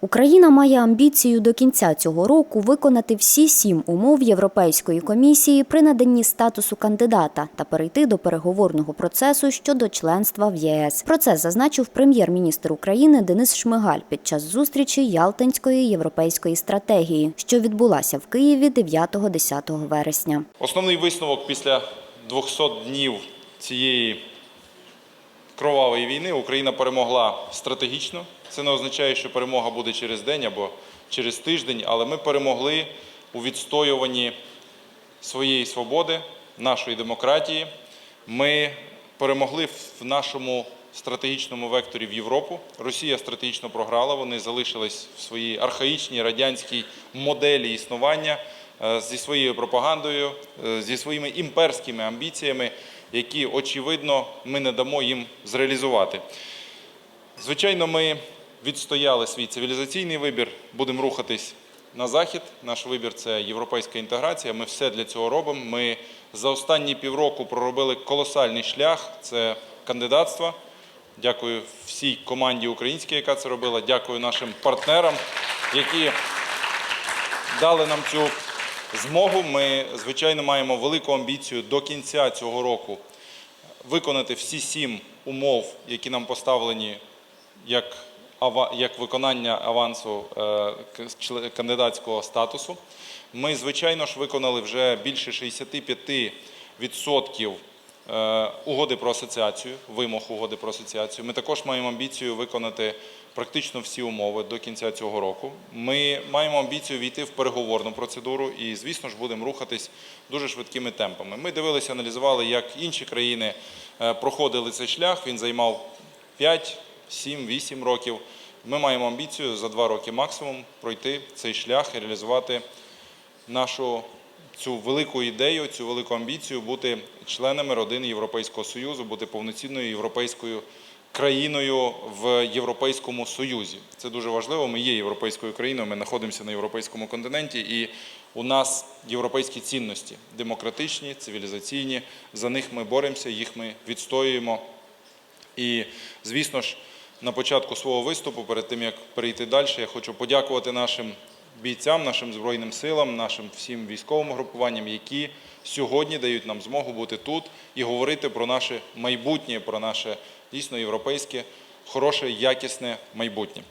Україна має амбіцію до кінця цього року виконати всі сім умов Європейської комісії при наданні статусу кандидата та перейти до переговорного процесу щодо членства в єС. Про це зазначив прем'єр-міністр України Денис Шмигаль під час зустрічі Ялтинської європейської стратегії, що відбулася в Києві 9-10 вересня. Основний висновок після 200 днів цієї кровавої війни Україна перемогла стратегічно. Це не означає, що перемога буде через день або через тиждень, але ми перемогли у відстоюванні своєї свободи, нашої демократії. Ми перемогли в нашому стратегічному векторі в Європу. Росія стратегічно програла. Вони залишились в своїй архаїчній радянській моделі існування е, зі своєю пропагандою, е, зі своїми імперськими амбіціями, які очевидно ми не дамо їм зреалізувати. Звичайно, ми відстояли свій цивілізаційний вибір, будемо рухатись на захід. Наш вибір це європейська інтеграція. Ми все для цього робимо. Ми за останні півроку проробили колосальний шлях. Це кандидатство. Дякую всій команді українській, яка це робила. Дякую нашим партнерам, які дали нам цю змогу. Ми, звичайно, маємо велику амбіцію до кінця цього року виконати всі сім умов, які нам поставлені як, ава- як виконання авансу е, кандидатського статусу. Ми, звичайно ж, виконали вже більше 65% е, угоди про асоціацію, вимог угоди про асоціацію. Ми також маємо амбіцію виконати практично всі умови до кінця цього року. Ми маємо амбіцію війти в переговорну процедуру і, звісно ж, будемо рухатись дуже швидкими темпами. Ми дивилися, аналізували, як інші країни е, проходили цей шлях. Він займав 5, 7, 8 років. Ми маємо амбіцію за два роки максимум пройти цей шлях і реалізувати нашу цю велику ідею, цю велику амбіцію бути членами родини Європейського Союзу, бути повноцінною європейською країною в Європейському Союзі. Це дуже важливо. Ми є європейською країною, ми знаходимося на європейському континенті, і у нас європейські цінності демократичні, цивілізаційні. За них ми боремося, їх ми відстоюємо. І, звісно ж, на початку свого виступу, перед тим як перейти далі, я хочу подякувати нашим бійцям, нашим збройним силам, нашим всім військовим групуванням, які сьогодні дають нам змогу бути тут і говорити про наше майбутнє, про наше дійсно європейське, хороше, якісне майбутнє.